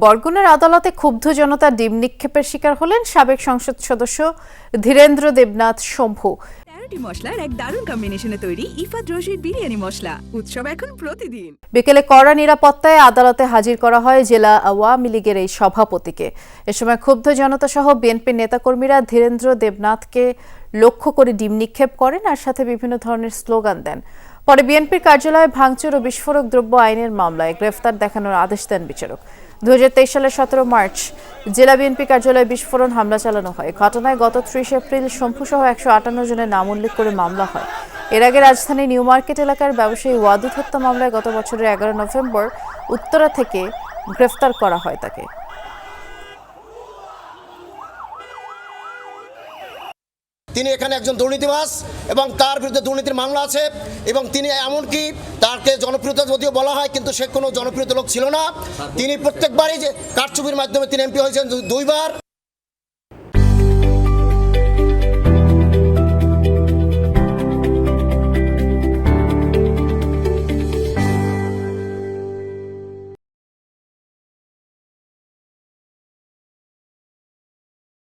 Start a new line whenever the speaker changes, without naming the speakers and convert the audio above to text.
বরগুনার আদালতে ক্ষুব্ধ জনতা ডিম নিক্ষেপের শিকার হলেন সাবেক সংসদ সদস্য ধীরেন্দ্র দেবনাথ শম্ভু।
তেরোটি মশলার এক দারুণ কম্বিনেশনে তৈরি ইফাত রশিদ বিরিয়ানি মশলা। উৎসব এখন প্রতিদিন।
বিকেলে কড়া নিরাপত্তায় আদালতে হাজির করা হয় জেলা আওয়ামী লীগের এই সভাপতিকে। এ সময় ক্ষুব্ধ জনতা সহ বিএনপির নেতাকর্মীরা ধীরেন্দ্র দেবনাথকে লক্ষ্য করে ডিম নিক্ষেপ করেন আর সাথে বিভিন্ন ধরনের স্লোগান দেন। পরে বিএনপির কার্যালয়ে ভাঙচুর ও বিস্ফোরক দ্রব্য আইনের মামলায় গ্রেফতার দেখানোর আদেশ দেন বিচারক। দু হাজার তেইশ সালের সতেরো মার্চ জেলা বিএনপি কার্যালয়ে বিস্ফোরণ হামলা চালানো হয়। ঘটনায় গত ত্রিশ এপ্রিল শম্ভুসহ একশো আটান্ন জনের নাম উল্লেখ করে মামলা হয়। এর আগে রাজধানী নিউ মার্কেট এলাকার ব্যবসায়ী ওয়াদুদ হত্যা মামলায় গত বছরের এগারো নভেম্বর উত্তরা থেকে গ্রেফতার করা হয় তাকে।
তিনি এখানে একজন দুর্নীতিবাস এবং তার বিরুদ্ধে দুর্নীতির মামলা আছে এবং তিনি এমনকি তাকে জনপ্রিয়তা যদিও বলা হয়, কিন্তু সে কোনো জনপ্রিয়তা লোক ছিল না। তিনি প্রত্যেকবারই যে কারচুপির মাধ্যমে তিনি এমপি হয়েছেন দুইবার।